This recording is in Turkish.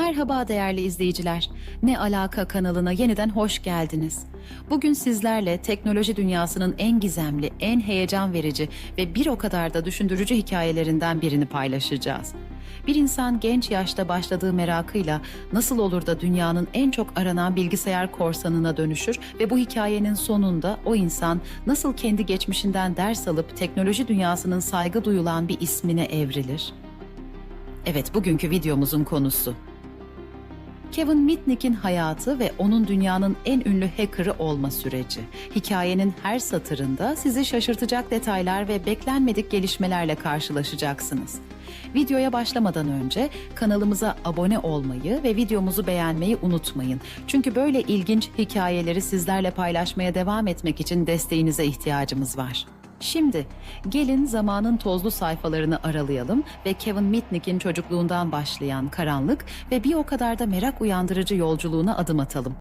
Merhaba değerli izleyiciler. Ne Alaka kanalına yeniden hoş geldiniz. Bugün sizlerle teknoloji dünyasının en gizemli, en heyecan verici ve bir o kadar da düşündürücü hikayelerinden birini paylaşacağız. Bir insan genç yaşta başladığı merakıyla nasıl olur da dünyanın en çok aranan bilgisayar korsanına dönüşür ve bu hikayenin sonunda o insan nasıl kendi geçmişinden ders alıp teknoloji dünyasının saygı duyulan bir ismine evrilir? Evet, bugünkü videomuzun konusu. Kevin Mitnick'in hayatı ve onun dünyanın en ünlü hackerı olma süreci. Hikayenin her satırında sizi şaşırtacak detaylar ve beklenmedik gelişmelerle karşılaşacaksınız. Videoya başlamadan önce kanalımıza abone olmayı ve videomuzu beğenmeyi unutmayın. Çünkü böyle ilginç hikayeleri sizlerle paylaşmaya devam etmek için desteğinize ihtiyacımız var. Şimdi gelin zamanın tozlu sayfalarını aralayalım ve Kevin Mitnick'in çocukluğundan başlayan karanlık ve bir o kadar da merak uyandırıcı yolculuğuna adım atalım.